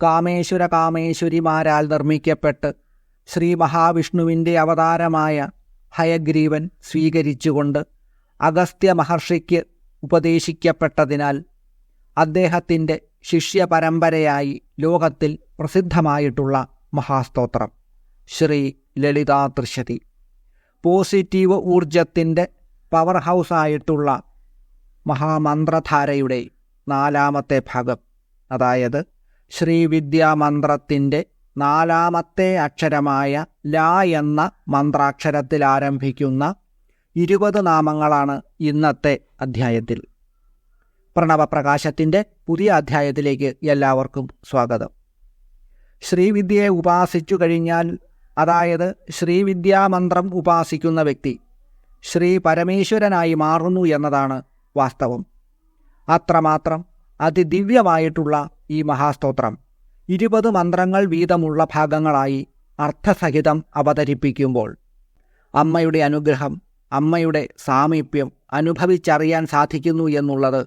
കാമേശ്വര കാമേശ്വരിമാരാൽ നിർമ്മിക്കപ്പെട്ട് ശ്രീ മഹാവിഷ്ണുവിന്റെ അവതാരമായ ഹയഗ്രീവൻ സ്വീകരിച്ചുകൊണ്ട് അഗസ്ത്യ മഹർഷിക്ക് ഉപദേശിക്കപ്പെട്ടതിനാൽ അദ്ദേഹത്തിന്റെ ശിഷ്യ പരമ്പരയായി ലോകത്തിൽ പ്രസിദ്ധമായിട്ടുള്ള മഹാസ്തോത്രം. ശ്രീ ലളിതാ തൃശതി പോസിറ്റീവ് ഊർജത്തിന്റെ പവർ ഹൗസായിട്ടുള്ള മഹാമന്ത്രധാരയുടെ നാലാമത്തെ ഭാഗം അതായത് ശ്രീവിദ്യാമന്ത്രത്തിന്റെ നാലാമത്തെ അക്ഷരമായ ല എന്ന മന്ത്രാക്ഷരത്തിൽ ആരംഭിക്കുന്ന ഇരുപത് നാമങ്ങളാണ് ഇന്നത്തെ അധ്യായത്തിൽ. പ്രണവപ്രകാശത്തിന്റെ പുതിയ അധ്യായത്തിലേക്ക് എല്ലാവർക്കും സ്വാഗതം. ശ്രീവിദ്യയെ ഉപാസിച്ചു കഴിഞ്ഞാൽ അതായത് ശ്രീവിദ്യാമന്ത്രം ഉപാസിക്കുന്ന വ്യക്തി ശ്രീ പരമേശ്വരനായി മാറുന്നു എന്നതാണ് വാസ്തവം. അത്രമാത്രം അതിദിവ്യമായിട്ടുള്ള ഈ മഹാസ്തോത്രം. ഇരുപത് മന്ത്രങ്ങൾ വീതമുള്ള ഭാഗങ്ങളായി അർത്ഥസഹിതം അവതരിപ്പിക്കുമ്പോൾ അമ്മയുടെ അനുഗ്രഹം അമ്മയുടെ സാമീപ്യം അനുഭവിച്ചറിയാൻ സാധിക്കുന്നു എന്നുള്ളത്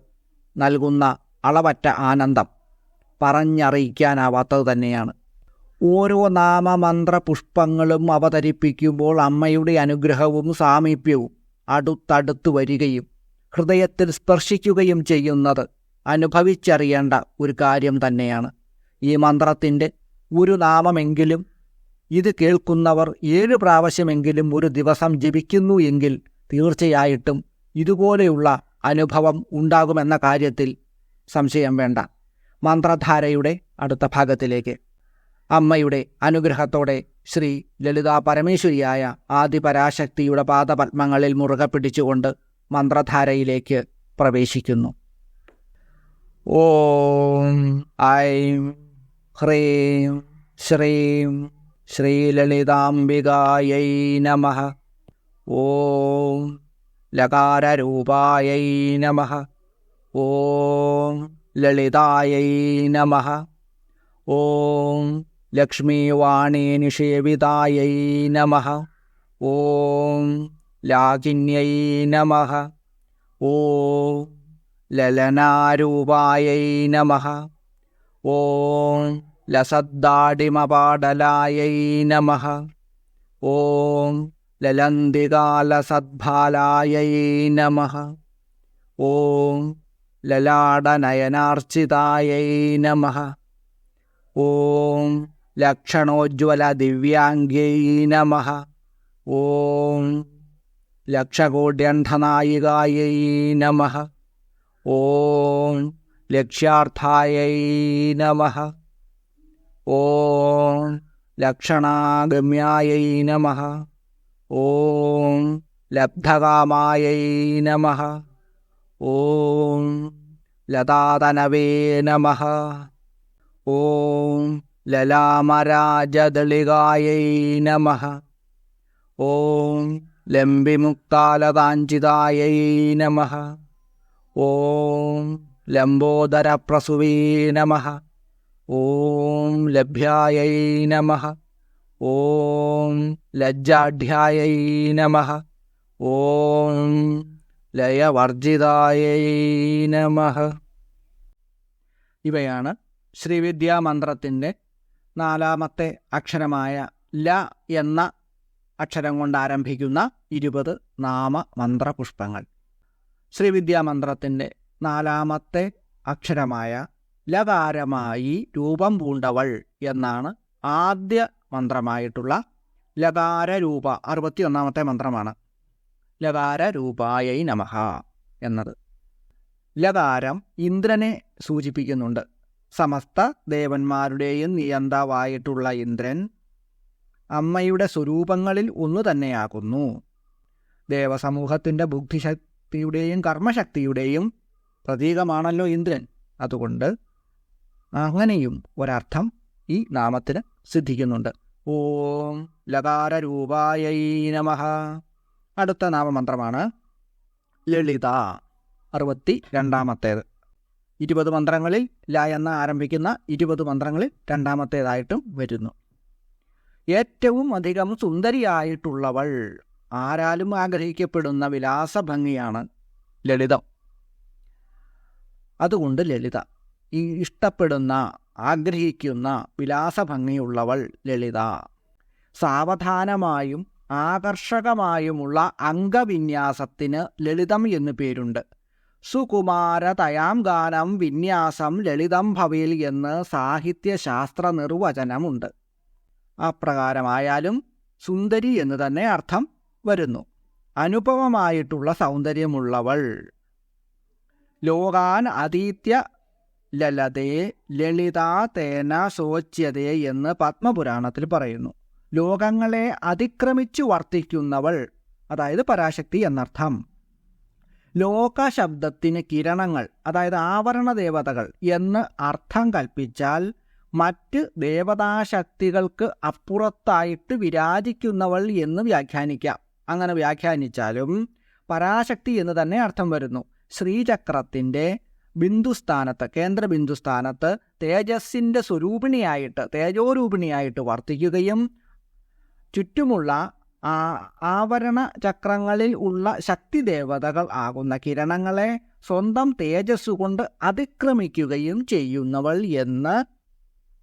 നൽകുന്ന അളവറ്റ ആനന്ദം പറഞ്ഞറിയിക്കാനാവാത്തത് തന്നെയാണ്. ഓരോ നാമമന്ത്ര പുഷ്പങ്ങളും അവതരിപ്പിക്കുമ്പോൾ അമ്മയുടെ അനുഗ്രഹവും സാമീപ്യവും അടുത്തടുത്ത് വരികയും ഹൃദയത്തിൽ സ്പർശിക്കുകയും ചെയ്യുന്നത് അനുഭവിച്ചറിയേണ്ട ഒരു കാര്യം തന്നെയാണ്. ഈ മന്ത്രത്തിന്റെ ഒരു നാമമെങ്കിലും ഇത് കേൾക്കുന്നവർ ഏഴ് പ്രാവശ്യമെങ്കിലും ഒരു ദിവസം ജപിക്കുന്നു എങ്കിൽ തീർച്ചയായിട്ടും ഇതുപോലെയുള്ള അനുഭവം ഉണ്ടാകുമെന്ന കാര്യത്തിൽ സംശയം വേണ്ട. മന്ത്രധാരയുടെ അടുത്ത ഭാഗത്തിലേക്ക്. അമ്മയുടെ അനുഗ്രഹത്തോടെ ശ്രീ ലളിതാ പരമേശ്വരിയായ ആദിപരാശക്തിയുടെ പാദപത്മങ്ങളിൽ മുറുകെ പിടിച്ചുകൊണ്ട് മന്ത്രധാരയിലേക്ക് പ്രവേശിക്കുന്നു. ॐ ऐं ह्रीं श्रीं श्रीललिताम्बिकायै नमः। ॐ लकाररूपायै नमः। ॐ ललितायै नमः। ॐ लक्ष्मीवाणीनिषेवितायै नमः। ॐ लाकिन्यै नमः। ॐ ലലനാരൂപായൈ നമ. ഓം ലസദ്ദാടിമപാടലായൈ നമ. ഓം ലലന്തികാലസദ്ഭാലായൈ നമ. ഓം ലലാടനയനാർച്ചിതായൈ നമ. ഓം ലക്ഷണോജ്വലദിവ്യാംഗ്യൈ നമ. ഓം ലക്ഷകോട്യണ്ഠനായികായൈ നമ. ഓം ലക്ഷ്യാർത്ഥായൈ നമ. ഓം ലക്ഷണാഗമ്യായൈ നമ. ഓം ലബ്ധകാമായൈ നമ. ഓം ലതാതനവേ നമ. ഓം ലലാമരാജദളികായൈ നമ. ഓം ലംബിമുക്താലതാഞ്ചിതായൈ നമ. ഓം ലംബോദരപ്രസുവേ നമ. ഓം ലഭ്യായൈ നമ. ഓം ലജ്ജാഢ്യായൈ നമ. ഓം ലയവർജിതായൈ നമ. ഇവയാണ് ശ്രീവിദ്യാമന്ത്രത്തിന്റെ നാലാമത്തെ അക്ഷരമായ ല എന്ന അക്ഷരം കൊണ്ട് ആരംഭിക്കുന്ന ഇരുപത് നാമമന്ത്രപുഷ്പങ്ങൾ ശ്രീവിദ്യാമന്ത്രത്തിന്റെ നാലാമത്തെ അക്ഷരമായ ലകാരമായി രൂപം പൂണ്ടവൾ എന്നാണ് ആദ്യ മന്ത്രമായിട്ടുള്ള ലകാര രൂപ അറുപത്തിയൊന്നാമത്തെ മന്ത്രമാണ്. ലകാര രൂപായൈ നമഃ എന്നത്. ലകാരം ഇന്ദ്രനെ സൂചിപ്പിക്കുന്നുണ്ട്. സമസ്ത ദേവന്മാരുടെയും നിയന്താവായിട്ടുള്ള ഇന്ദ്രൻ അമ്മയുടെ സ്വരൂപങ്ങളിൽ ഒന്നു തന്നെയാകുന്നു. ദേവസമൂഹത്തിന്റെ ബുദ്ധിശക്തിയുടെയും കർമ്മശക്തിയുടെയും പ്രതീകമാണല്ലോ ഇന്ദ്രൻ. അതുകൊണ്ട് അങ്ങനെയും ഒരർത്ഥം ഈ നാമത്തിന് സിദ്ധിക്കുന്നുണ്ട്. ഓം ലകാരൂപായൈ നമ. അടുത്ത നാമമന്ത്രമാണ് ലളിത. അറുപത്തി രണ്ടാമത്തേത് ഇരുപത് മന്ത്രങ്ങളിൽ ല എന്ന ആരംഭിക്കുന്ന ഇരുപത് മന്ത്രങ്ങളിൽ രണ്ടാമത്തേതായിട്ടും വരുന്നു. ഏറ്റവും അധികം സുന്ദരിയായിട്ടുള്ളവൾ ആരാലും ആഗ്രഹിക്കപ്പെടുന്ന വിലാസഭംഗിയാണ് ലളിതം. അതുകൊണ്ട് ലളിത ഈ ഇഷ്ടപ്പെടുന്ന ആഗ്രഹിക്കുന്ന വിലാസഭംഗിയുള്ളവൾ ലളിത. സാവധാനമായും ആകർഷകമായുമുള്ള അംഗവിന്യാസത്തിന് ലളിതം എന്നു പേരുണ്ട്. സുകുമാരതയാം ഗാനം വിന്യാസം ലളിതം ഭവേൽ എന്ന് സാഹിത്യശാസ്ത്ര നിർവചനമുണ്ട്. അപ്രകാരമായാലും സുന്ദരി എന്ന് തന്നെ അർത്ഥം. വരുന്നു. അനുപമമായിട്ടുള്ള സൗന്ദര്യമുള്ളവൾ. ലോകാൻ അതീത്യ ലലതേ ലളിതാ തേന ശോച്യതേ എന്ന് പത്മപുരാണത്തിൽ പറയുന്നു. ലോകങ്ങളെ അതിക്രമിച്ചു വർത്തിക്കുന്നവൾ അതായത് പരാശക്തി എന്നർത്ഥം. ലോകശബ്ദത്തിന് കിരണങ്ങൾ അതായത് ആവരണ ദേവതകൾ എന്ന് അർത്ഥം കൽപ്പിച്ചാൽ മറ്റ് ദേവതാശക്തികൾക്ക് അപ്പുറത്തായിട്ട് വിരാജിക്കുന്നവൾ എന്ന് വ്യാഖ്യാനിക്കാം. അങ്ങനെ വ്യാഖ്യാനിച്ചാലും പരാശക്തി എന്ന് തന്നെ അർത്ഥം വരുന്നു. ശ്രീചക്രത്തിന്റെ ബിന്ദുസ്ഥാനത്ത് കേന്ദ്ര ബിന്ദുസ്ഥാനത്ത് തേജസ്സിന്റെ സ്വരൂപിണിയായിട്ട് തേജോരൂപിണിയായിട്ട് വർത്തിക്കുകയും ചുറ്റുമുള്ള ആവരണ ചക്രങ്ങളിൽ ഉള്ള ശക്തി ദേവതകൾ ആകുന്ന കിരണങ്ങളെ സ്വന്തം തേജസ്സുകൊണ്ട് അതിക്രമിക്കുകയും ചെയ്യുന്നവൾ എന്ന്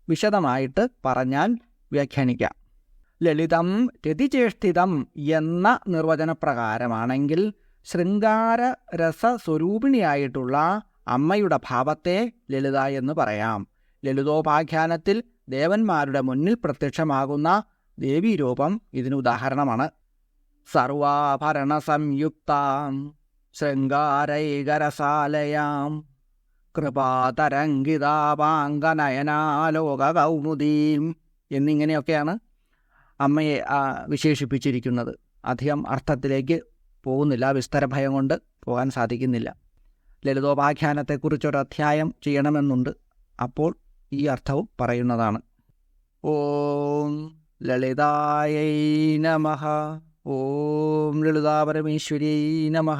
വിശദമായിട്ട് പറഞ്ഞാൽ വ്യാഖ്യാനിക്കാം. ലളിതം രതിചേഷ്ടിതം എന്ന നിർവചനപ്രകാരമാണെങ്കിൽ ശൃംഗാര രസസ്വരൂപിണിയായിട്ടുള്ള അമ്മയുടെ ഭാവത്തെ ലളിത എന്ന് പറയാം. ലളിതോപാഖ്യാനത്തിൽ ദേവന്മാരുടെ മുന്നിൽ പ്രത്യക്ഷമാകുന്ന ദേവീരൂപം ഇതിന് ഉദാഹരണമാണ്. സർവാഭരണ സംയുക്താം ശൃംഗാരൈകരസാലയാം കൃപാതരംഗിതാപാങ്കനയനാലോകൗമുദീം എന്നിങ്ങനെയൊക്കെയാണ് അമ്മയെ വിശേഷിപ്പിച്ചിരിക്കുന്നത്. അധികം അർത്ഥത്തിലേക്ക് പോകുന്നില്ല. വിസ്തരഭയം കൊണ്ട് പോകാൻ സാധിക്കുന്നില്ല. ലളിതോപാഖ്യാനത്തെക്കുറിച്ചൊരു അധ്യായം ചെയ്യണമെന്നുണ്ട്. അപ്പോൾ ഈ അർത്ഥവും പറയുന്നതാണ്. ഓം ലളിതായൈ നമ. ഓം ലളിതാപരമേശ്വര്യൈ നമ.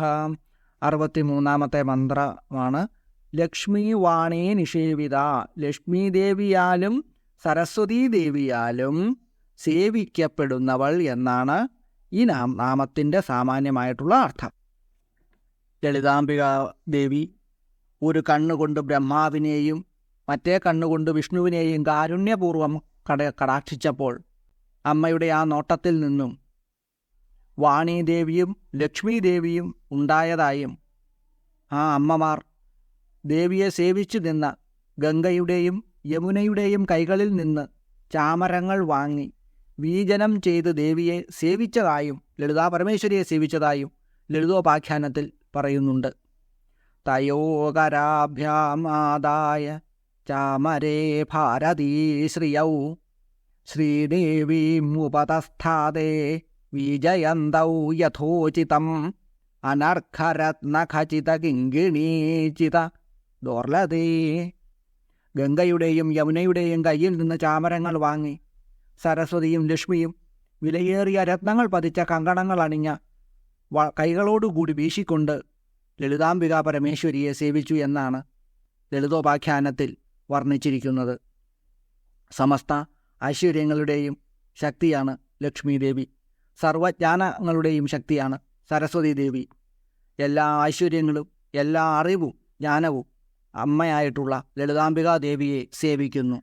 അറുപത്തിമൂന്നാമത്തെ മന്ത്രമാണ്. ലക്ഷ്മി വാണേ നിഷേവിത. ലക്ഷ്മി ദേവിയാലും സരസ്വതീ ദേവിയാലും സേവിക്കപ്പെടുന്നവൾ എന്നാണ് ഈ നാം നാമത്തിന്റെ സാമാന്യമായിട്ടുള്ള അർത്ഥം. ലളിതാംബിക ദേവി ഒരു കണ്ണുകൊണ്ട് ബ്രഹ്മാവിനെയും മറ്റേ കണ്ണുകൊണ്ട് വിഷ്ണുവിനെയും കാരുണ്യപൂർവം കട കടാക്ഷിച്ചപ്പോൾ അമ്മയുടെ ആ നോട്ടത്തിൽ നിന്നും വാണിദേവിയും ലക്ഷ്മീദേവിയും ഉണ്ടായതായും ആ അമ്മമാർ ദേവിയെ സേവിച്ചു നിന്ന ഗംഗയുടെയും യമുനയുടെയും കൈകളിൽ നിന്ന് ചാമരങ്ങൾ വാങ്ങി വീജനം ചെയ്ത് ദേവിയെ സേവിച്ചതായും ലളിതാ പരമേശ്വരിയെ സേവിച്ചതായും ലളിതോപാഖ്യാനത്തിൽ പറയുന്നുണ്ട്. തയോകരാഭ്യാമാദായ ചാമരേ ഭാരതീ ശ്രിയൗ ശ്രീദേവീമുപതസ്ഥാദേ വിജയന്തൗ യഥോചിതം അനർഘരത്നഖചിത കിങ്കിണീചിത ദോർലതേ. ഗംഗയുടെയും യമുനയുടെയും കയ്യിൽ നിന്ന് ചാമരങ്ങൾ വാങ്ങി സരസ്വതിയും ലക്ഷ്മിയും വിലയേറിയ രത്നങ്ങൾ പതിച്ച കങ്കണങ്ങൾ അണിഞ്ഞ കൈകളോടുകൂടി വീശിക്കൊണ്ട് ലളിതാംബിക പരമേശ്വരിയെ സേവിച്ചു എന്നാണ് ലളിതോപാഖ്യാനത്തിൽ വർണിച്ചിരിക്കുന്നത്. സമസ്ത ഐശ്വര്യങ്ങളുടെയും ശക്തിയാണ് ലക്ഷ്മീദേവി. സർവജ്ഞാനങ്ങളുടെയും ശക്തിയാണ് സരസ്വതി ദേവി എല്ലാ ഐശ്വര്യങ്ങളും എല്ലാ അറിവും ജ്ഞാനവും അമ്മയായിട്ടുള്ള ലളിതാംബികാ ദേവിയെ സേവിക്കുന്നു.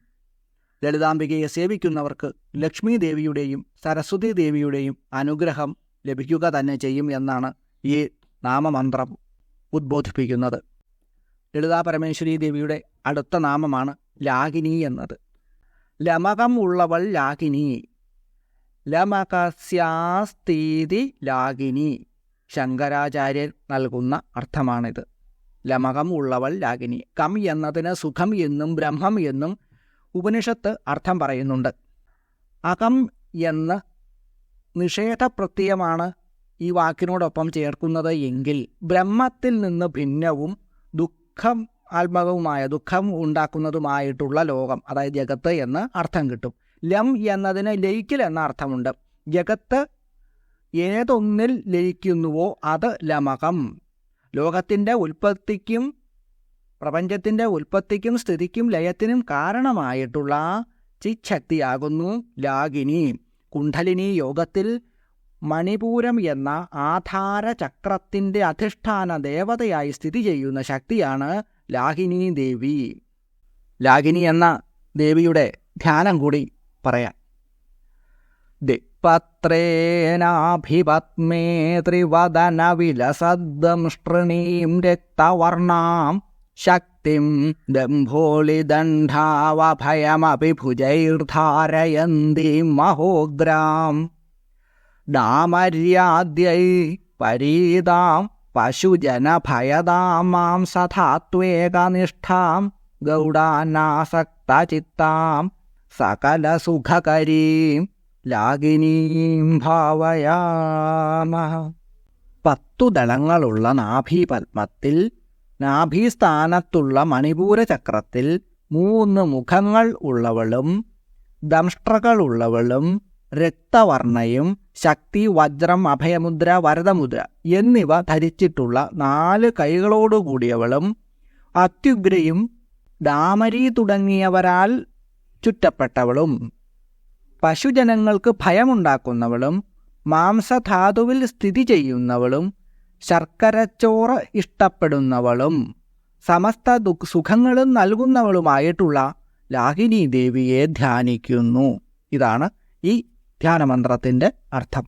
ലളിതാംബികയെ സേവിക്കുന്നവർക്ക് ലക്ഷ്മി ദേവിയുടെയും സരസ്വതി ദേവിയുടെയും അനുഗ്രഹം ലഭിക്കുക തന്നെ ചെയ്യും എന്നാണ് ഈ നാമമന്ത്രം ഉദ്ബോധിപ്പിക്കുന്നത്. ലളിതാ പരമേശ്വരി ദേവിയുടെ അടുത്ത നാമമാണ് ലാഗിനി എന്നത്. ലമകം ഉള്ളവൾ ലാഗിനി. ലമകസ്യാസ്തീതി ലാഗിനി. ശങ്കരാചാര്യർ നൽകുന്ന അർത്ഥമാണിത്. ലമകം ഉള്ളവൾ ലാഗിനി. കം എന്നതിന് സുഖം എന്നും ബ്രഹ്മം എന്നും ഉപനിഷത്ത് അർത്ഥം പറയുന്നുണ്ട്. അകം എന്ന് നിഷേധപ്രത്യയമാണ് ഈ വാക്കിനോടൊപ്പം ചേർക്കുന്നത് എങ്കിൽ ബ്രഹ്മത്തിൽ നിന്ന് ഭിന്നവും ദുഃഖം ആത്മകവുമായ ദുഃഖം ഉണ്ടാക്കുന്നതുമായിട്ടുള്ള ലോകം അതായത് ജഗത്ത് എന്ന് അർത്ഥം കിട്ടും. ലം എന്നതിന് ലയിക്കൽ എന്ന അർത്ഥമുണ്ട്. ജഗത്ത് ഏതൊന്നിൽ ലയിക്കുന്നുവോ അത് ലമകം. ലോകത്തിന്റെ ഉൽപ്പത്തിക്കും പ്രപഞ്ചത്തിന്റെ ഉൽപ്പത്തിക്കും സ്ഥിതിക്കും ലയത്തിനും കാരണമായിട്ടുള്ള ചിച്ഛക്തിയാകുന്നു ലാഗിനി. കുണ്ഠലിനി യോഗത്തിൽ മണിപൂരം എന്ന ആധാര ചക്രത്തിന്റെ അധിഷ്ഠാന ദേവതയായി സ്ഥിതി ചെയ്യുന്ന ശക്തിയാണ് ലാഹിനി ദേവി. ലാഹിനി എന്ന ദേവിയുടെ ധ്യാനം കൂടി പറയാം. ദിക്പത്രേനാഭിപത്മേ ത്രിവദന വിലസദ്ദം വിലസദ്ദംഷ്ടൃണീം രക്തവർണാം ശക്തിം ദംഭോളിദണ്ഡാവഭയമപി ഭുജൈർധാരയന്തീം മഹോഗ്രാം. ഡാമര്യാദ്യൈ പരീതാം പശുജനഭയതാം സധാത്വേകനിഷ്ഠാം ഗൗഡാനാസക്തചിത്താം സകലസുഖകരീം ലാഗിനീം ഭാവയാമ. പത്തു ദളങ്ങളുള്ള നാഭീപത്മത്തിൽ നാഭീസ്ഥാനത്തുള്ള മണിപൂര ചക്രത്തിൽ മൂന്ന് മുഖങ്ങൾ ഉള്ളവളും ദംഷ്ട്രകളുള്ളവളും രക്തവർണയും ശക്തി വജ്രം അഭയമുദ്ര വരദമുദ്ര എന്നിവ ധരിച്ചിട്ടുള്ള നാല് കൈകളോടുകൂടിയവളും അത്യുഗ്രയും ഡാമരി തുടങ്ങിയവരാൽ ചുറ്റപ്പെട്ടവളും. പശുജനങ്ങൾക്ക് ഭയമുണ്ടാക്കുന്നവളും മാംസധാതുവിൽ സ്ഥിതി ചെയ്യുന്നവളും ശർക്കരച്ചോറ് ഇഷ്ടപ്പെടുന്നവളും സമസ്ത സുഖങ്ങളും നൽകുന്നവളുമായിട്ടുള്ള ലാഹിനി ദേവിയെ ധ്യാനിക്കുന്നു. ഇതാണ് ഈ ധ്യാനമന്ത്രത്തിന്റെ അർത്ഥം.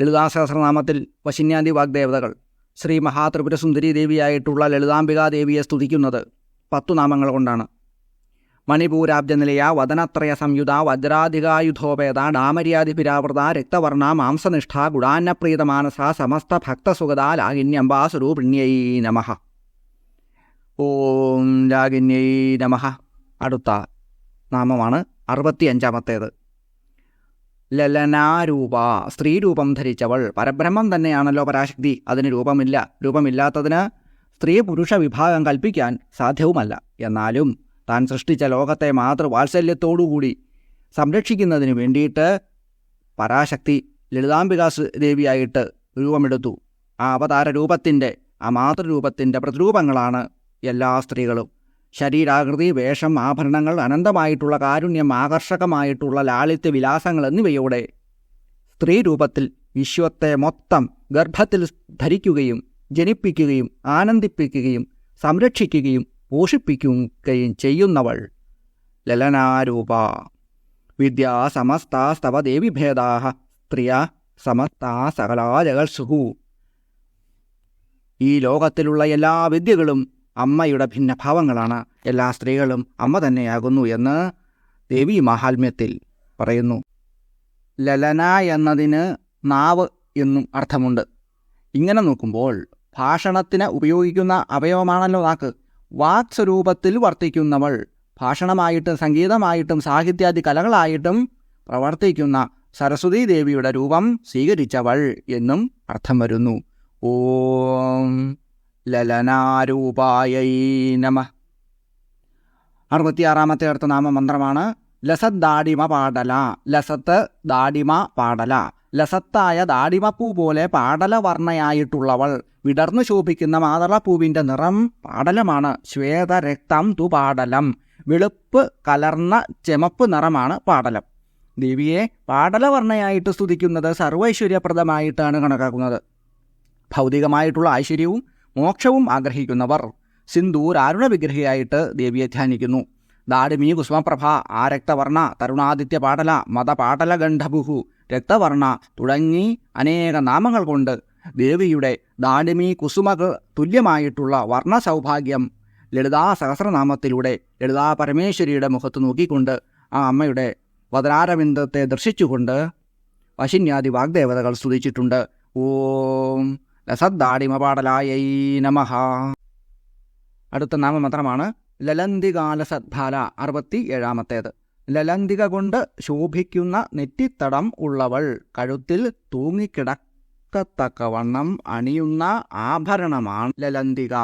ലളിതാസഹസ്രനാമത്തിൽ വശിന്യാന്തി വാഗ്ദേവതകൾ ശ്രീ മഹാത്രിപുരസുന്ദരി ദേവിയായിട്ടുള്ള ലളിതാംബികാ ദേവിയെ സ്തുതിക്കുന്നത് പത്തു നാമങ്ങൾ കൊണ്ടാണ്. മണിപൂരാബ്ജനിലയ വദനത്രയ സംയുത വജ്രാധികായുധോപേത ഡാമര്യാദിപിരാവൃത രക്തവർണ മാംസനിഷ്ഠ ഗുണാന്നപ്രീതമാനസ സമസ്ത ഭക്തസുഗത ലാഗിന്യംബാ സ്വരൂപിണ്യൈ നമ. ഓം ലാഗിന്യൈ നമ. അടുത്ത നാമമാണ് അറുപത്തിയഞ്ചാമത്തേത്. ലലനാരൂപ സ്ത്രീരൂപം ധരിച്ചവൾ പരബ്രഹ്മം തന്നെയാണല്ലോ പരാശക്തി. അതിന് രൂപമില്ല. രൂപമില്ലാത്തതിന് സ്ത്രീ പുരുഷ വിഭാഗം കൽപ്പിക്കാൻ സാധ്യവുമല്ല. എന്നാലും താൻ സൃഷ്ടിച്ച ലോകത്തെ മാതൃവാത്സല്യത്തോടുകൂടി സംരക്ഷിക്കുന്നതിന് വേണ്ടിയിട്ട് പരാശക്തി ലളിതാംബികാസ് ദേവിയായിട്ട് രൂപമെടുത്തു. ആ അവതാര രൂപത്തിന്റെ ആ മാതൃരൂപത്തിന്റെ പ്രതിരൂപങ്ങളാണ് എല്ലാ സ്ത്രീകളും. ശരീരാകൃതി വേഷം ആഭരണങ്ങൾ അനന്തമായിട്ടുള്ള കാരുണ്യം ആകർഷകമായിട്ടുള്ള ലാളിത്യ വിലാസങ്ങൾ എന്നിവയോടെ സ്ത്രീരൂപത്തിൽ വിശ്വത്തെ മൊത്തം ഗർഭത്തിൽ ധരിക്കുകയും ജനിപ്പിക്കുകയും ആനന്ദിപ്പിക്കുകയും സംരക്ഷിക്കുകയും പോഷിപ്പിക്കുകയും ചെയ്യുന്നവൾ. ലലനാരൂപ. വിദ്യാ സമസ്താസ്തവ ദേവിഭേദാ സ്ത്രീയ സമസ്താ സകലാ ജഗത്സുഹു ഈ ലോകത്തിലുള്ള എല്ലാ വിദ്യകളും അമ്മയുടെ ഭിന്ന ഭാവങ്ങളാണ് എല്ലാ സ്ത്രീകളും അമ്മ തന്നെയാകുന്നു എന്ന് ദേവി മഹാത്മ്യത്തിൽ പറയുന്നു. ലലന എന്നതിന് നാവ് എന്നും അർത്ഥമുണ്ട്. ഇങ്ങനെ നോക്കുമ്പോൾ ഭാഷണത്തിന് ഉപയോഗിക്കുന്ന അവയവമാണല്ലോ നാക്ക്. വാക് സ്വരൂപത്തിൽ വർത്തിക്കുന്നവൾ ഭാഷണമായിട്ടും സംഗീതമായിട്ടും സാഹിത്യാദി കലകളായിട്ടും പ്രവർത്തിക്കുന്ന സരസ്വതീ ദേവിയുടെ രൂപം സ്വീകരിച്ചവൾ എന്നും അർത്ഥം വരുന്നു. ഓം ലലനാരൂപായൈ നമ. അറുപത്തിയാറാമത്തെ അടുത്ത നാമമന്ത്രമാണ് ലസത് ദാടിമ പാടല. ലസത്ത് ദാടിമ പാടല. ലസത്തായ ദാടിമപ്പൂ പോലെ പാടലവർണയായിട്ടുള്ളവൾ വിടർന്നു ശോഭിക്കുന്ന മാതളപ്പൂവിന്റെ നിറം പാടലമാണ്. ശ്വേതരക്തം തു പാടലം. വെളുപ്പ് കലർന്ന ചെമപ്പ് നിറമാണ് പാടലം. ദേവിയെ പാടലവർണയായിട്ട് സ്തുതിക്കുന്നത് സർവൈശ്വര്യപ്രദമായിട്ടാണ് കണക്കാക്കുന്നത്. ഭൗതികമായിട്ടുള്ള ഐശ്വര്യവും മോക്ഷവും ആഗ്രഹിക്കുന്നവർ സിന്ദൂരാരുണ വിഗ്രഹിയായിട്ട് ദേവിയെ ധ്യാനിക്കുന്നു? ദാടിമീ കുസുമപ്രഭ ആ രക്തവർണ തരുണാദിത്യ പാടല മതപാടല ഗണ്ഡഭുഹു രക്തവർണ തുടങ്ങി അനേക നാമങ്ങൾ കൊണ്ട് ദേവിയുടെ ദാഡിമി കുസുമക തുല്യമായിട്ടുള്ള വർണ സൗഭാഗ്യം ലളിതാ സഹസ്രനാമത്തിലൂടെ ലളിതാ പരമേശ്വരിയുടെ മുഖത്ത് നോക്കിക്കൊണ്ട് ആ അമ്മയുടെ വദനാരവിന്ദത്തെ ദർശിച്ചുകൊണ്ട് വശിന്യാദി വാഗ്ദേവതകൾ സ്തുതിച്ചിട്ടുണ്ട്. ഓം ലസദ്ദാടിമപാടലായൈ നമഹ അടുത്ത നാമമന്ത്രമാണ് ലലന്തികാല സദ്ഭാല അറുപത്തി ഏഴാമത്തേത്. ലലന്തിക കൊണ്ട് ശോഭിക്കുന്ന നെറ്റിത്തടം ഉള്ളവൾ കഴുത്തിൽ തൂങ്ങിക്കിടക്കത്തക്കവണ്ണം അണിയുന്ന ആഭരണമാണ് ലലന്തിക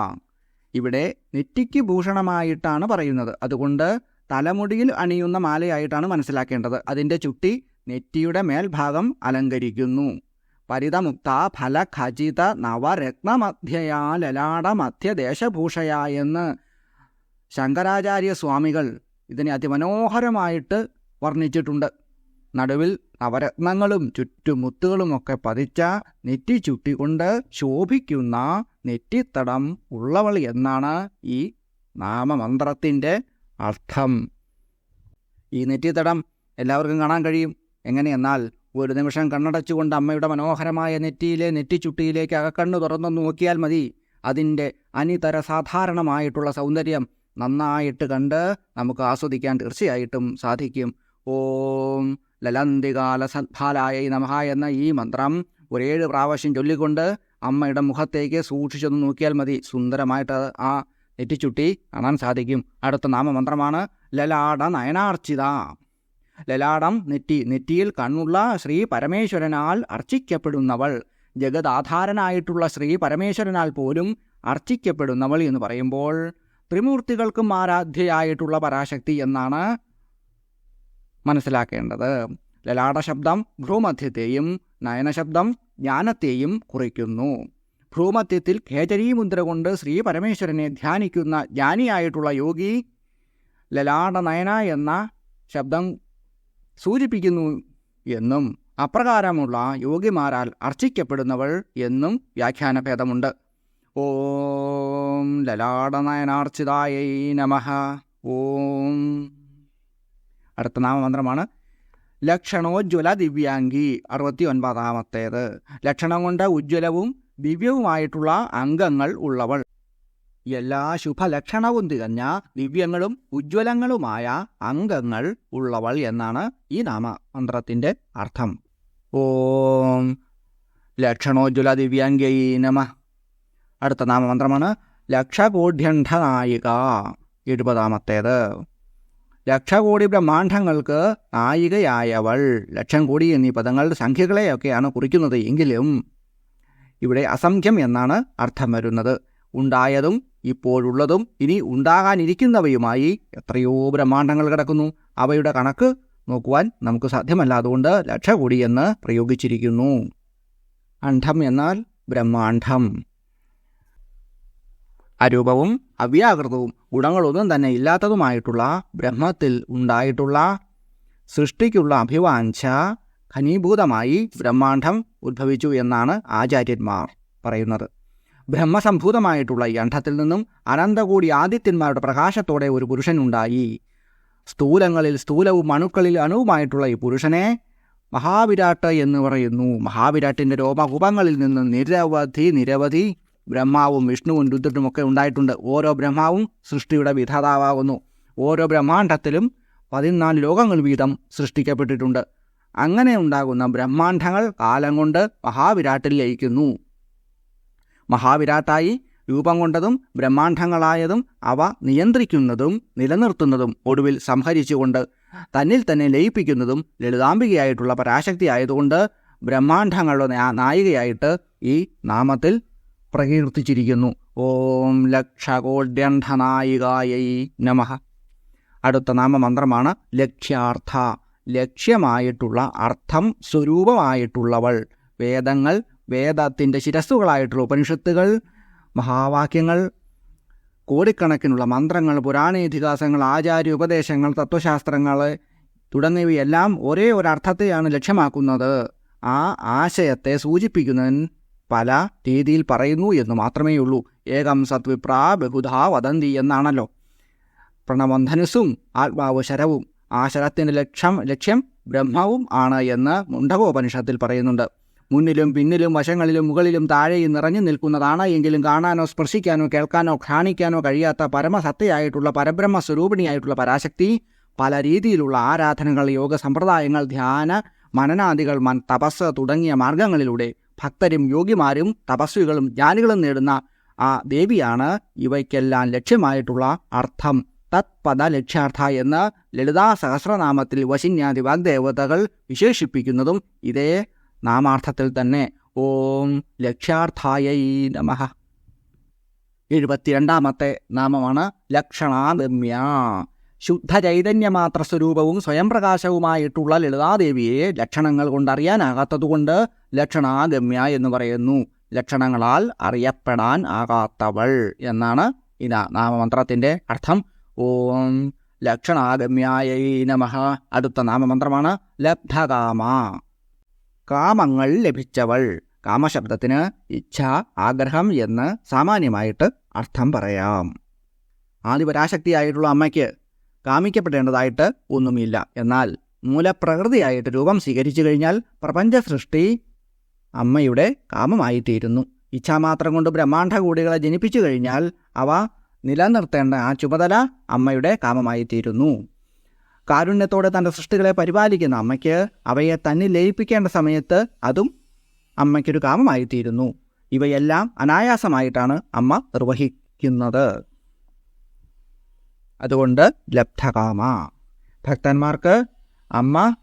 ഇവിടെ നെറ്റിക്ക് ഭൂഷണമായിട്ടാണ് പറയുന്നത്. അതുകൊണ്ട് തലമുടിയിൽ അണിയുന്ന മാലയായിട്ടാണ് മനസ്സിലാക്കേണ്ടത്. അതിന്റെ ചുട്ടി നെറ്റിയുടെ മേൽഭാഗം അലങ്കരിക്കുന്നു. പരിതമുക്ത ഫലഖചിത നവരത്നമധ്യയാ ലലാട മധ്യദേശഭൂഷയ എന്ന് ശങ്കരാചാര്യ ഇതിനെ അതിമനോഹരമായിട്ട് വർണിച്ചിട്ടുണ്ട്. നടുവിൽ നവരത്നങ്ങളും ചുറ്റുമുത്തുകളുമൊക്കെ പതിച്ച നെറ്റി ചുട്ടികൊണ്ട് ശോഭിക്കുന്ന നെറ്റിത്തടം ഉള്ളവൾ എന്നാണ് ഈ നാമമന്ത്രത്തിന്റെ അർത്ഥം. ഈ നെറ്റിത്തടം എല്ലാവർക്കും കാണാൻ കഴിയും. എങ്ങനെയെന്നാൽ ഒരു നിമിഷം കണ്ണടച്ചുകൊണ്ട് അമ്മയുടെ മനോഹരമായ നെറ്റിയിലെ നെറ്റിച്ചുട്ടിയിലേക്ക് അകക്കണ്ണു തുറന്നു നോക്കിയാൽ മതി. അതിന്റെ അനിതര സാധാരണമായിട്ടുള്ള സൗന്ദര്യം നന്നായിട്ട് കണ്ട് നമുക്ക് ആസ്വദിക്കാൻ തീർച്ചയായിട്ടും സാധിക്കും. ഓം ലലന്തികാല സദ്ഫാലായ നമഹ എന്ന ഈ മന്ത്രം ഒരേഴ് പ്രാവശ്യം ചൊല്ലിക്കൊണ്ട് അമ്മയുടെ മുഖത്തേക്ക് സൂക്ഷിച്ചൊന്ന് നോക്കിയാൽ മതി. സുന്ദരമായിട്ട് ആ നെറ്റിച്ചുട്ടി കാണാൻ സാധിക്കും. അടുത്ത നാമമന്ത്രമാണ് ലലാട നയനാർച്ചിത. ലലാടം നെറ്റി നെറ്റിയിൽ കണ്ണുള്ള ശ്രീ പരമേശ്വരനാൽ അർച്ചിക്കപ്പെടുന്നവൾ. ജഗദാധാരനായിട്ടുള്ള ശ്രീ പരമേശ്വരനാൽ പോലും അർച്ചിക്കപ്പെടുന്നവൾ എന്ന് പറയുമ്പോൾ ത്രിമൂർത്തികൾക്കും ആരാധ്യയായിട്ടുള്ള പരാശക്തി എന്നാണ് മനസ്സിലാക്കേണ്ടത്. ലലാട ശബ്ദം ഭ്രൂമധ്യത്തെയും നയനശബ്ദം ജ്ഞാനത്തെയും കുറിക്കുന്നു. ഭ്രൂമധ്യത്തിൽ ഖേചരീമുദ്ര കൊണ്ട് ശ്രീ പരമേശ്വരനെ ധ്യാനിക്കുന്ന ജ്ഞാനിയായിട്ടുള്ള യോഗി ലലാട നയന എന്ന ശബ്ദം സൂചിപ്പിക്കുന്നു എന്നും അപ്രകാരമുള്ള യോഗിമാരാൽ അർച്ചിക്കപ്പെടുന്നവൾ എന്നും വ്യാഖ്യാനഭേദമുണ്ട്. ഓം ലലാടനയനാർച്ചിതായൈ നമഹ ഓം. അടുത്ത നാമമന്ത്രമാണ് ലക്ഷണോജ്വല ദിവ്യാംഗി അറുപത്തി ഒൻപതാമത്തേത് ലക്ഷണം കൊണ്ട് ഉജ്ജ്വലവും ദിവ്യവുമായിട്ടുള്ള അംഗങ്ങൾ ഉള്ളവൾ. എല്ലാ ശുഭലക്ഷണവും തികഞ്ഞ ദിവ്യങ്ങളും ഉജ്ജ്വലങ്ങളുമായ അംഗങ്ങൾ ഉള്ളവൾ എന്നാണ് ഈ നാമമന്ത്രത്തിന്റെ അർത്ഥം. ഓം. ലക്ഷണോജ്വല ദിവ്യാംഗൈ നമ. അടുത്ത നാമമന്ത്രമാണ് ലക്ഷകോഢ്യണ്ഠനായിക എഴുപതാമത്തേത്. ലക്ഷകോടി ബ്രഹ്മാണ്ഡങ്ങൾക്ക് നായികയായവൾ. ലക്ഷം കോടി എന്നീ പദങ്ങൾ സംഖ്യകളെയൊക്കെയാണ് കുറിക്കുന്നത് എങ്കിലും ഇവിടെ അസംഖ്യം എന്നാണ് അർത്ഥം വരുന്നത്. ഉണ്ടായതും ഇപ്പോഴുള്ളതും ഇനി ഉണ്ടാകാനിരിക്കുന്നവയുമായി എത്രയോ ബ്രഹ്മാണ്ഡങ്ങൾ കിടക്കുന്നു. അവയുടെ കണക്ക് നോക്കുവാൻ നമുക്ക് സാധ്യമല്ല അതുകൊണ്ട് ലക്ഷകോടി എന്ന് പ്രയോഗിച്ചിരിക്കുന്നു. അണ്ഠം എന്നാൽ ബ്രഹ്മാണ്ഡം. അരൂപവും അവ്യാകൃതവും ഗുണങ്ങളൊന്നും തന്നെ ഇല്ലാത്തതുമായിട്ടുള്ള ബ്രഹ്മത്തിൽ ഉണ്ടായിട്ടുള്ള സൃഷ്ടിക്കുള്ള അഭിവാഞ്ച ഘനീഭൂതമായി ബ്രഹ്മാണ്ഡം ഉദ്ഭവിച്ചു എന്നാണ് ആചാര്യന്മാർ പറയുന്നത്. ബ്രഹ്മസംഭൂതമായിട്ടുള്ള ഈ അണ്ഡത്തിൽ നിന്നും അനന്തകൂടി ആദിത്യന്മാരുടെ പ്രകാശത്തോടെ ഒരു പുരുഷനുണ്ടായി. സ്ഥൂലങ്ങളിൽ സ്ഥൂലവും അണുക്കളിൽ അണുവുമായിട്ടുള്ള ഈ പുരുഷനെ മഹാവിരാട്ട് എന്ന് പറയുന്നു. മഹാവിരാട്ടിന്റെ രോമകൂപങ്ങളിൽ നിന്ന് നിരവധി നിരവധി ബ്രഹ്മാവും വിഷ്ണുവും രുദ്രനുമൊക്കെ ഉണ്ടായിട്ടുണ്ട്. ഓരോ ബ്രഹ്മാവും സൃഷ്ടിയുടെ വിധാതാവാകുന്നു. ഓരോ ബ്രഹ്മാണ്ഡത്തിലും പതിനാല് ലോകങ്ങൾ വീതം സൃഷ്ടിക്കപ്പെട്ടിട്ടുണ്ട്. അങ്ങനെ ഉണ്ടാകുന്ന ബ്രഹ്മാണ്ഡങ്ങൾ കാലം കൊണ്ട് മഹാവിരാട്ടിൽ ലയിക്കുന്നു. മഹാവിരാട്ടായി രൂപം കൊണ്ടതും ബ്രഹ്മാണ്ഡങ്ങളായതും അവ നിയന്ത്രിക്കുന്നതും നിലനിർത്തുന്നതും ഒടുവിൽ സംഹരിച്ചുകൊണ്ട് തന്നിൽ തന്നെ ലയിപ്പിക്കുന്നതും ലളിതാംബികയായിട്ടുള്ള പരാശക്തി ആയതുകൊണ്ട് ബ്രഹ്മാണ്ഡങ്ങളുടെ നായികയായിട്ട് ഈ നാമത്തിൽ പ്രകീർത്തിച്ചിരിക്കുന്നു. ഓം ലക്ഷകോഡ്യണ്ഠനായികായൈ നമ. അടുത്ത നാമമന്ത്രമാണ് ലക്ഷ്യാർത്ഥ. ലക്ഷ്യമായിട്ടുള്ള അർത്ഥം സ്വരൂപമായിട്ടുള്ളവൾ. വേദങ്ങൾ വേദത്തിന്റെ ശിരസ്സുകളായിട്ടുള്ള ഉപനിഷത്തുകൾ മഹാവാക്യങ്ങൾ കോടിക്കണക്കിനുള്ള മന്ത്രങ്ങൾ പുരാണേതിഹാസങ്ങൾ ആചാര്യ ഉപദേശങ്ങൾ തത്വശാസ്ത്രങ്ങൾ തുടങ്ങിയവയെല്ലാം ഒരേ ഒരർത്ഥത്തെയാണ് ലക്ഷ്യമാക്കുന്നത്. ആ ആശയത്തെ സൂചിപ്പിക്കുന്നതിന് പല രീതിയിൽ പറയുന്നു എന്ന് മാത്രമേ ഉള്ളൂ ഏകം സത്വിപ്രാ ബഹുധാ വദന്തി എന്നാണല്ലോ. പ്രണവന്ധനുസും ആത്മാവ് ശരവും ആ ശരത്തിന്റെ ലക്ഷ്യം ലക്ഷ്യം ബ്രഹ്മവും ആണ് എന്ന് മുണ്ടകോപനിഷത്തിൽ പറയുന്നുണ്ട്. മുന്നിലും പിന്നിലും വശങ്ങളിലും മുകളിലും താഴെയും നിറഞ്ഞു നിൽക്കുന്നതാണ് എങ്കിലും കാണാനോ സ്പർശിക്കാനോ കേൾക്കാനോ ഘാണിക്കാനോ കഴിയാത്ത പരമസത്തയായിട്ടുള്ള പരബ്രഹ്മ സ്വരൂപിണിയായിട്ടുള്ള പരാശക്തി പല രീതിയിലുള്ള ആരാധനകൾ യോഗ സമ്പ്രദായങ്ങൾ ധ്യാന മനനാദികൾ മൻ തപസ് തുടങ്ങിയ മാർഗങ്ങളിലൂടെ ഭക്തരും യോഗിമാരും തപസ്വികളും ജ്ഞാനികളും നേടുന്ന ആ ദേവിയാണ് ഇവയ്ക്കെല്ലാം ലക്ഷ്യമായിട്ടുള്ള അർത്ഥം. തത്പദ ലക്ഷ്യാർത്ഥ എന്ന് ലളിതാ സഹസ്രനാമത്തിൽ വശിന്യാദി വാഗ്ദേവതകൾ വിശേഷിപ്പിക്കുന്നതും ഇതേ നാമാർത്ഥത്തിൽ തന്നെ. ഓം ലക്ഷ്യാർത്ഥായൈ നമ. എഴുപത്തിരണ്ടാമത്തെ നാമമാണ് ലക്ഷണാദമ്യ. ശുദ്ധ ചൈതന്യമാത്ര സ്വരൂപവും സ്വയം പ്രകാശവുമായിട്ടുള്ള ലളിതാദേവിയെ ലക്ഷണങ്ങൾ കൊണ്ടറിയാനാകാത്തതുകൊണ്ട് ലക്ഷണാഗമ്യ എന്ന് പറയുന്നു. ലക്ഷണങ്ങളാൽ അറിയപ്പെടാൻ ആകാത്തവൾ എന്നാണ് ഇതാ നാമമന്ത്രത്തിന്റെ അർത്ഥം. ഓം ലക്ഷണാഗമ്യായൈ നമഃ. അടുത്ത നാമമന്ത്രമാണ് ലബ്ധകാമ. കാമങ്ങൾ ലഭിച്ചവൾ. കാമശബ്ദത്തിന് ഇച്ഛ ആഗ്രഹം എന്ന് സാമാന്യമായിട്ട് അർത്ഥം പറയാം. ആദിപരാശക്തിയായിട്ടുള്ള അമ്മയ്ക്ക് കാമിക്കപ്പെടേണ്ടതായിട്ട് ഒന്നുമില്ല. എന്നാൽ മൂലപ്രകൃതിയായിട്ട് രൂപം സ്വീകരിച്ചു കഴിഞ്ഞാൽ പ്രപഞ്ച സൃഷ്ടി അമ്മയുടെ കാമമായിത്തീരുന്നു. ഇച്ഛാമാത്രം കൊണ്ട് ബ്രഹ്മാണ്ഡ കൂടികളെ ജനിപ്പിച്ചു കഴിഞ്ഞാൽ അവ നിലനിർത്തേണ്ട ആ ചുമതല അമ്മയുടെ കാമമായിത്തീരുന്നു. കാരുണ്യത്തോടെ തന്റെ സൃഷ്ടികളെ പരിപാലിക്കുന്ന അമ്മയ്ക്ക് അവയെ തന്നിൽ ലയിപ്പിക്കേണ്ട സമയത്ത് അതും അമ്മയ്ക്കൊരു കാമമായിത്തീരുന്നു. ഇവയെല്ലാം അനായാസമായിട്ടാണ് അമ്മ നിർവഹിക്കുന്നത്. അതുകൊണ്ട് ലബ്ധകാമ. ഭക്തന്മാർക്ക് അമ്മ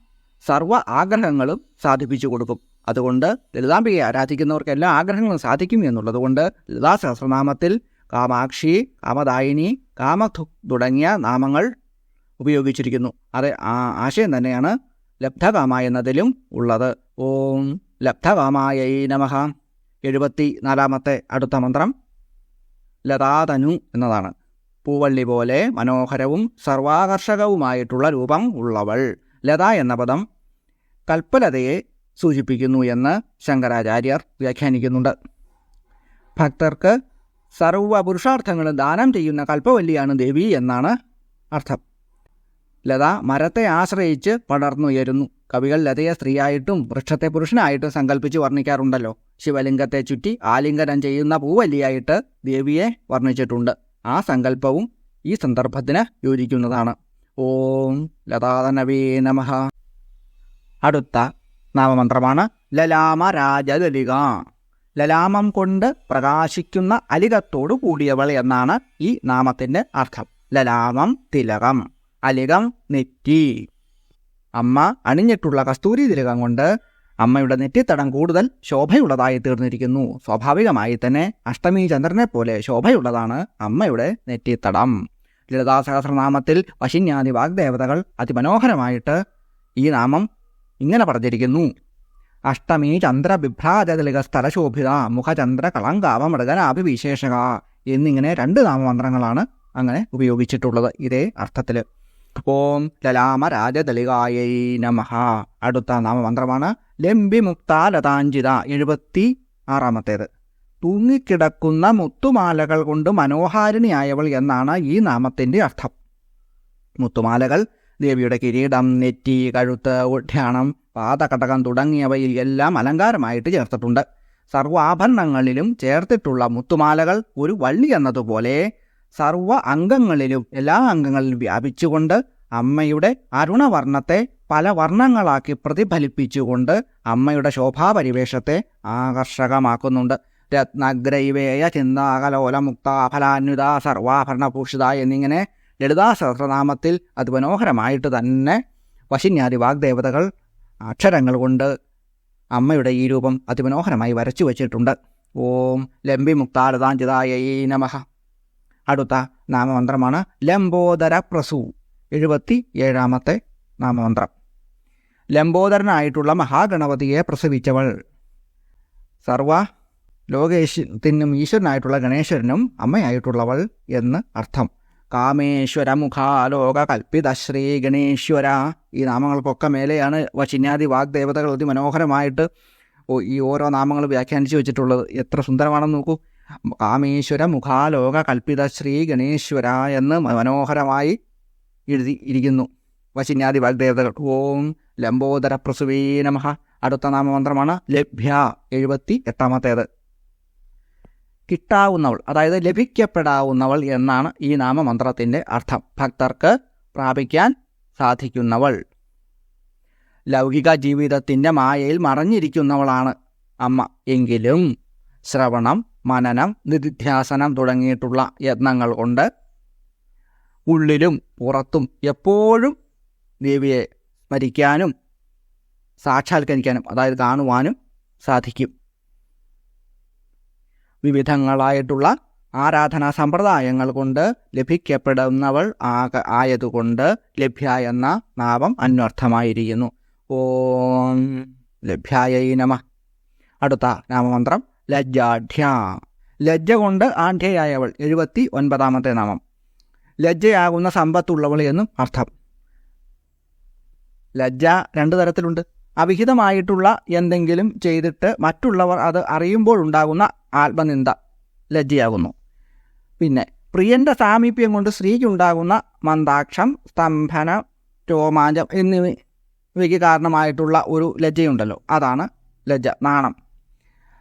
സർവ ആഗ്രഹങ്ങളും സാധിപ്പിച്ചു കൊടുക്കും. അതുകൊണ്ട് ലളിതാംബികയെ ആരാധിക്കുന്നവർക്ക് എല്ലാ ആഗ്രഹങ്ങളും സാധിക്കും എന്നുള്ളതുകൊണ്ട് ലളിതാ സഹസ്രനാമത്തിൽ കാമാക്ഷി കാമദായിനി കാമധു തുടങ്ങിയ നാമങ്ങൾ ഉപയോഗിച്ചിരിക്കുന്നു. അത് ആ ആശയം തന്നെയാണ് ലബ്ധകാമ എന്നതിലും ഉള്ളത്. ഓം ലബ്ധകാമായ നമഃ. എഴുപത്തി നാലാമത്തെ അടുത്ത മന്ത്രം. ലതാതനു എന്നതാണ്. പൂവള്ളി പോലെ മനോഹരവും സർവാകർഷകവുമായിട്ടുള്ള രൂപം ഉള്ളവൾ. ലത എന്ന പദം കൽപ്പലതയെ സൂചിപ്പിക്കുന്നു എന്ന് ശങ്കരാചാര്യർ വ്യാഖ്യാനിക്കുന്നുണ്ട്. ഭക്തർക്ക് സർവ പുരുഷാർത്ഥങ്ങളും ദാനം ചെയ്യുന്ന കൽപ്പവല്ലിയാണ് ദേവി എന്നാണ് അർത്ഥം. ലത മരത്തെ ആശ്രയിച്ച് പടർന്നുയരുന്നു. കവികൾ ലതയെ സ്ത്രീയായിട്ടും വൃക്ഷത്തെ പുരുഷനായിട്ടും സങ്കല്പിച്ച് വർണിക്കാറുണ്ടല്ലോ. ശിവലിംഗത്തെ ചുറ്റി ആലിംഗനം ചെയ്യുന്ന പൂവല്ലിയായിട്ട് ദേവിയെ വർണിച്ചിട്ടുണ്ട്. ആ സങ്കല്പവും ഈ സന്ദർഭത്തിന് യോജിക്കുന്നതാണ്. ഓം ലതാതനവേ നമ. അടുത്ത നാമമന്ത്രമാണ് ലലാമ രാജലലിക. ലലാമം കൊണ്ട് പ്രകാശിക്കുന്ന അലികത്തോടു കൂടിയവൾ എന്നാണ് ഈ നാമത്തിന്റെ അർത്ഥം. ലലാമം തിലകം അലികം നെറ്റി. അമ്മ അണിഞ്ഞിട്ടുള്ള കസ്തൂരി തിലകം കൊണ്ട് അമ്മയുടെ നെറ്റിത്തടം കൂടുതൽ ശോഭയുള്ളതായി തീർന്നിരിക്കുന്നു. സ്വാഭാവികമായി തന്നെ അഷ്ടമി ചന്ദ്രനെ പോലെ ശോഭയുള്ളതാണ് അമ്മയുടെ നെറ്റിത്തടം. ലളിതാ സഹസ്രനാമത്തിൽ വശിന്യാദി വാഗ്ദേവതകൾ അതിമനോഹരമായിട്ട് ഈ നാമം ഇങ്ങനെ പറഞ്ഞിരിക്കുന്നു. അഷ്ടമി ചന്ദ്ര ബിഭ്രാജതിലിക സ്ഥലശോഭിത മുഖചന്ദ്ര കളങ്കാവമൃഗനാഭിവിശേഷക എന്നിങ്ങനെ രണ്ട് നാമമന്ത്രങ്ങളാണ് അങ്ങനെ ഉപയോഗിച്ചിട്ടുള്ളത് ഇതേ അർത്ഥത്തിൽ ഓം ലലാമ രാജതലികായൈ നമഃ. അടുത്ത നാമമന്ത്രമാണ് ലംബിമുക്താലതാഞ്ചിത എഴുപത്തി ആറാമത്തേത്. തൂങ്ങിക്കിടക്കുന്ന മുത്തുമാലകൾ കൊണ്ട് മനോഹാരിണിയായവൾ എന്നാണ് ഈ നാമത്തിന്റെ അർത്ഥം. മുത്തുമാലകൾ ദേവിയുടെ കിരീടം നെറ്റി കഴുത്ത് ഒഠ്യാണം പാതകടകം തുടങ്ങിയവയിൽ എല്ലാം അലങ്കാരമായിട്ട് ചേർത്തിട്ടുണ്ട്. സർവാഭരണങ്ങളിലും ചേർത്തിട്ടുള്ള മുത്തുമാലകൾ ഒരു വള്ളി എന്നതുപോലെ സർവ അംഗങ്ങളിലും എല്ലാ അംഗങ്ങളിലും വ്യാപിച്ചുകൊണ്ട് അമ്മയുടെ അരുണവർണത്തെ പല വർണങ്ങളാക്കി പ്രതിഫലിപ്പിച്ചുകൊണ്ട് അമ്മയുടെ ശോഭാപരിവേഷത്തെ ആകർഷകമാക്കുന്നുണ്ട്. രത്നഗ്രൈവേയ ചിന്താകലോലമുക്ത ഫലാന്വിത സർവാഭരണഭൂഷിത എന്നിങ്ങനെ ലളിതാ സഹസ്രനാമത്തിൽ അത് മനോഹരമായിട്ട് തന്നെ വശിന്യാദി വാഗ്ദേവതകൾ അക്ഷരങ്ങൾ കൊണ്ട് അമ്മയുടെ ഈ രൂപം അതിമനോഹരമായി വരച്ചു വച്ചിട്ടുണ്ട്. ഓം ലംബി മുക്താരതാഞ്ചിതായ നമഃ. അടുത്ത നാമമന്ത്രമാണ് ലംബോദര പ്രസു എഴുപത്തി ഏഴാമത്തെ നാമമന്ത്രം. ലംബോദരനായിട്ടുള്ള മഹാഗണപതിയെ പ്രസവിച്ചവൾ. സർവ ലോകേശത്തിനും ഈശ്വരനായിട്ടുള്ള ഗണേശ്വരനും അമ്മയായിട്ടുള്ളവൾ എന്ന് അർത്ഥം. കാമേശ്വര മുഖാലോക കൽപ്പിത ശ്രീ ഗണേശ്വര ഈ നാമങ്ങൾക്കൊക്കെ മേലെയാണ് വചിന്യാദി വാഗ്ദേവതകൾ അതിമനോഹരമായിട്ട് മനോഹരമായിട്ട് ഈ ഓരോ നാമങ്ങൾ വ്യാഖ്യാനിച്ചു വെച്ചിട്ടുള്ളത്. എത്ര സുന്ദരമാണെന്ന് നോക്കൂ. കാമേശ്വര മുഖാലോക കൽപ്പിത ശ്രീ ഗണേശ്വര എന്ന് മനോഹരമായി എഴുതി ഇരിക്കുന്നു വശിന്യാദി വാഗ്ദേവതകൾ. ഓം ലംബോദര പ്രസുവേ നമഹ അടുത്ത നാമമന്ത്രമാണ് ലഭ്യ എഴുപത്തി എട്ടാമത്തേത്. കിട്ടാവുന്നവൾ അതായത് ലഭിക്കപ്പെടാവുന്നവൾ എന്നാണ് ഈ നാമമന്ത്രത്തിന്റെ അർത്ഥം. ഭക്തർക്ക് പ്രാപിക്കാൻ സാധിക്കുന്നവൾ. ലൗകിക ജീവിതത്തിന്റെ മായയിൽ മറഞ്ഞിരിക്കുന്നവളാണ് അമ്മ. എങ്കിലും ശ്രവണം മനനം നിധിധ്യാസനം തുടങ്ങിയിട്ടുള്ള യത്നങ്ങൾ കൊണ്ട് ഉള്ളിലും പുറത്തും എപ്പോഴും ദേവിയെ സ്മരിക്കാനും സാക്ഷാത്കരിക്കാനും അതായത് കാണുവാനും സാധിക്കും. വിവിധങ്ങളായിട്ടുള്ള ആരാധനാ സമ്പ്രദായങ്ങൾ കൊണ്ട് ലഭിക്കപ്പെടുന്നവൾ ആക ആയതുകൊണ്ട് ലഭ്യ എന്ന നാമം അന്വർത്ഥമായിരിക്കുന്നു. ഓം ലഭ്യായ നമ. അടുത്ത നാമമന്ത്രം ലജ്ജാഢ്യ. ലജ്ജ കൊണ്ട് ആഢ്യയായവൾ എഴുപത്തി ഒൻപതാമത്തെ നാമം. ലജ്ജയാകുന്ന സമ്പത്തുള്ളവൾ എന്നും അർത്ഥം. ലജ്ജ രണ്ട് തരത്തിലുണ്ട്. അവിഹിതമായിട്ടുള്ള എന്തെങ്കിലും ചെയ്തിട്ട് മറ്റുള്ളവർ അത് അറിയുമ്പോൾ ഉണ്ടാകുന്ന ആത്മനിന്ദ ലജ്ജയാകുന്നു. പിന്നെ പ്രിയന്റെ സാമീപ്യം കൊണ്ട് സ്ത്രീക്കുണ്ടാകുന്ന മന്ദാക്ഷം സ്തംഭനം രോമാഞ്ചം എന്നിവയ്ക്ക് കാരണമായിട്ടുള്ള ഒരു ലജ്ജയുണ്ടല്ലോ. അതാണ് ലജ്ജ നാണം.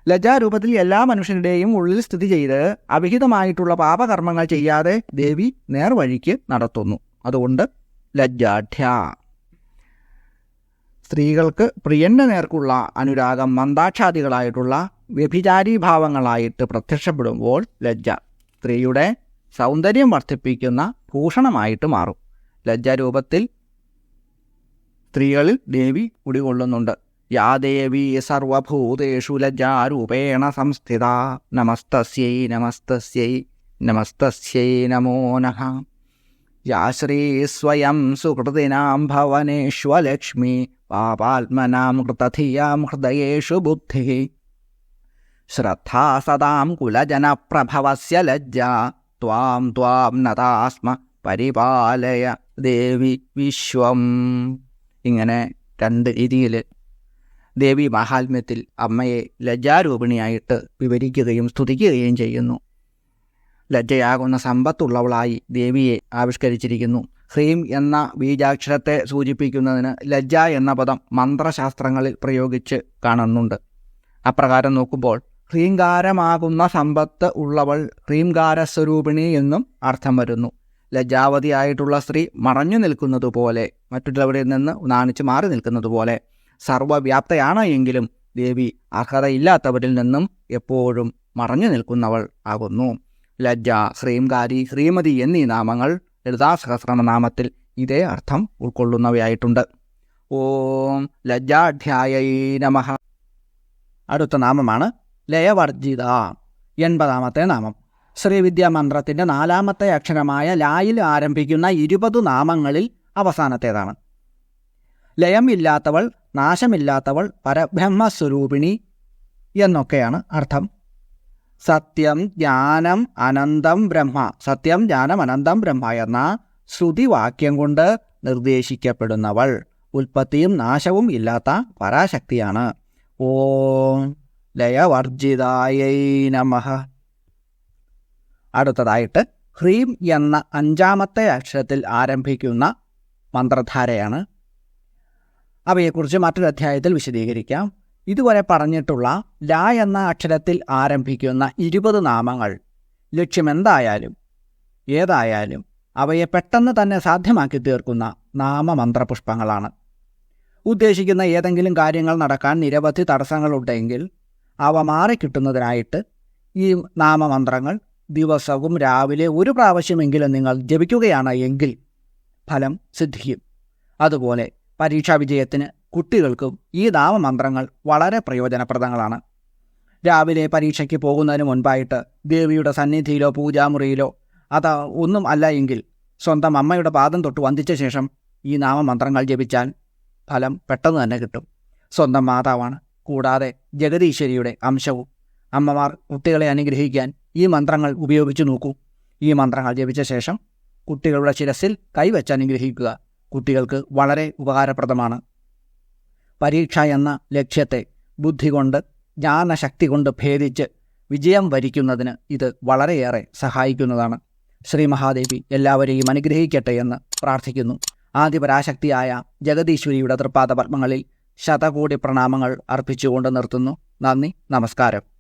ലജ്ജാരൂപത്തിൽ എല്ലാ മനുഷ്യരുടെയും ഉള്ളിൽ സ്ഥിതി ചെയ്ത് അവിഹിതമായിട്ടുള്ള പാപകർമ്മങ്ങൾ ചെയ്യാതെ ദേവി നേർവഴിക്ക് നടത്തുന്നു. അതുകൊണ്ട് ലജ്ജാഠ്യ. സ്ത്രീകൾക്ക് പ്രിയന്റെ നേർക്കുള്ള അനുരാഗം മന്ദാക്ഷാദികളായിട്ടുള്ള വ്യഭിചാരീഭാവങ്ങളായിട്ട് പ്രത്യക്ഷപ്പെടുമ്പോൾ ലജ്ജ. സ്ത്രീയുടെ സൗന്ദര്യം വർദ്ധിപ്പിക്കുന്ന ഭൂഷണമായിട്ട് മാറും. ലജ്ജാരൂപത്തിൽ സ്ത്രീകളിൽ ദേവി കുടികൊള്ളുന്നുണ്ട്. യാ ദേവി സർവഭൂതേഷു ലജ്ജാരൂപേണ സംസ്ഥിത. നമസ്തസ്യൈ നമസ്തസ്യൈ നമസ്തസ്യൈ നമോ നഃ യാ ശ്രീ സ്വയം സുഹൃതിനാം ഭവനേഷ്വലക്ഷ്മി പാപാത്മനാം കൃതധിയാം ഹൃദയേഷു ബുദ്ധി. ശ്രദ്ധാ സദാം കുലജനപ്രഭവസ്യ ലജ്ജ ത്വാം ത്വാം നതാസ്മ പരിപാലയ ദേവി വിശ്വം. ഇങ്ങനെ രണ്ട് രീതിയിൽ ദേവി മഹാത്മ്യത്തിൽ അമ്മയെ ലജ്ജാരൂപിണിയായിട്ട് വിവരിക്കുകയും സ്തുതിക്കുകയും ചെയ്യുന്നു. ലജ്ജയാകുന്ന സമ്പത്തുള്ളവളായി ദേവിയെ ആവിഷ്കരിച്ചിരിക്കുന്നു. ഹ്രീം എന്ന ബീജാക്ഷരത്തെ സൂചിപ്പിക്കുന്നതിന് ലജ്ജ എന്ന പദം മന്ത്രശാസ്ത്രങ്ങളിൽ പ്രയോഗിച്ച് കാണുന്നുണ്ട്. അപ്രകാരം നോക്കുമ്പോൾ ഹ്രീങ്കാരമാകുന്ന സമ്പത്ത് ഉള്ളവൾ ഹ്രീംകാരസ്വരൂപിണി എന്നും അർത്ഥം വരുന്നു. ലജ്ജാവതിയായിട്ടുള്ള സ്ത്രീ മറഞ്ഞു നിൽക്കുന്നതുപോലെ മറ്റുള്ളവരിൽ നിന്ന് നാണിച്ച് മാറി നിൽക്കുന്നതുപോലെ സർവവ്യാപ്തയാണ് എങ്കിലും ദേവി അർഹതയില്ലാത്തവരിൽ നിന്നും എപ്പോഴും മറഞ്ഞു നിൽക്കുന്നവൾ ആകുന്നു. ലജ്ജ ശ്രീംകാരി ശ്രീമതി എന്നീ നാമങ്ങൾ ലളിതാസഹസ്രനാമത്തിൽ ഇതേ അർത്ഥം ഉൾക്കൊള്ളുന്നവയായിട്ടുണ്ട്. ഓം ലജ്ജാധ്യായ നമ. അടുത്ത നാമമാണ് ലയവർജിത എൺപതാമത്തെ നാമം. ശ്രീവിദ്യാ മന്ത്രത്തിന്റെ നാലാമത്തെ അക്ഷരമായ ലായിൽ ആരംഭിക്കുന്ന ഇരുപത് നാമങ്ങളിൽ അവസാനത്തേതാണ്. ലയം ലയമില്ലാത്തവൾ നാശമില്ലാത്തവൾ പരബ്രഹ്മസ്വരൂപിണി എന്നൊക്കെയാണ് അർത്ഥം. സത്യം ജ്ഞാനം അനന്തം ബ്രഹ്മ. സത്യം ജ്ഞാനം അനന്തം ബ്രഹ്മ എന്ന ശ്രുതിവാക്യം കൊണ്ട് നിർദ്ദേശിക്കപ്പെടുന്നവൾ. ഉൽപ്പത്തിയും നാശവും ഇല്ലാത്ത പരാശക്തിയാണ്. ഓം ലയവർജിതായൈ നമഃ. അടുത്തതായിട്ട് ഹ്രീം എന്ന അഞ്ചാമത്തെ അക്ഷരത്തിൽ ആരംഭിക്കുന്ന മന്ത്രധാരയാണ്. അവയെക്കുറിച്ച് മറ്റൊരു അധ്യായത്തിൽ വിശദീകരിക്കാം. ഇതുവരെ പറഞ്ഞിട്ടുള്ള ല എന്ന അക്ഷരത്തിൽ ആരംഭിക്കുന്ന ഇരുപത് നാമങ്ങൾ ലക്ഷ്യമെന്തായാലും ഏതായാലും അവയെ പെട്ടെന്ന് തന്നെ സാധ്യമാക്കി തീർക്കുന്ന നാമമന്ത്രപുഷ്പങ്ങളാണ്. ഉദ്ദേശിക്കുന്ന ഏതെങ്കിലും കാര്യങ്ങൾ നടക്കാൻ നിരവധി തടസ്സങ്ങളുണ്ടെങ്കിൽ അവ മാറിക്കിട്ടുന്നതിനായിട്ട് ഈ നാമമന്ത്രങ്ങൾ ദിവസവും രാവിലെ ഒരു പ്രാവശ്യമെങ്കിലും നിങ്ങൾ ജപിക്കുകയാണ് എങ്കിൽ ഫലം സിദ്ധിക്കും. അതുപോലെ പരീക്ഷാ വിജയത്തിന് കുട്ടികൾക്കും ഈ നാമമന്ത്രങ്ങൾ വളരെ പ്രയോജനപ്രദങ്ങളാണ്. രാവിലെ പരീക്ഷയ്ക്ക് പോകുന്നതിന് മുൻപായിട്ട് ദേവിയുടെ സന്നിധിയിലോ പൂജാമുറിയിലോ അത ഒന്നും അല്ല എങ്കിൽ സ്വന്തം അമ്മയുടെ പാദം തൊട്ട് വന്ദിച്ച ശേഷം ഈ നാമമന്ത്രങ്ങൾ ജപിച്ചാൽ ഫലം പെട്ടെന്ന് തന്നെ കിട്ടും. സ്വന്തം മാതാവാണ്. കൂടാതെ ജഗതീശ്വരിയുടെ അംശവും അമ്മമാർ കുട്ടികളെ അനുഗ്രഹിക്കാൻ ഈ മന്ത്രങ്ങൾ ഉപയോഗിച്ചു നോക്കൂ. ഈ മന്ത്രങ്ങൾ ജപിച്ച ശേഷം കുട്ടികളുടെ ശിരസിൽ കൈവച്ച് അനുഗ്രഹിക്കുക കുട്ടികൾക്ക് വളരെ ഉപകാരപ്രദമാണ്. പരീക്ഷ എന്ന ലക്ഷ്യത്തെ ബുദ്ധി കൊണ്ട് ജ്ഞാനശക്തി കൊണ്ട് ഭേദിച്ച് വിജയം വരിക്കുന്നതിന് ഇത് വളരെയേറെ സഹായിക്കുന്നതാണ്. ശ്രീ മഹാദേവി എല്ലാവരെയും അനുഗ്രഹിക്കട്ടെ എന്ന് പ്രാർത്ഥിക്കുന്നു. ആദിപരാശക്തിയായ ജഗദീശ്വരിയുടെ തൃപ്പാദ പത്മങ്ങളിൽ ശതകോടി പ്രണാമങ്ങൾ അർപ്പിച്ചുകൊണ്ട് നിർത്തുന്നു. നന്ദി നമസ്കാരം.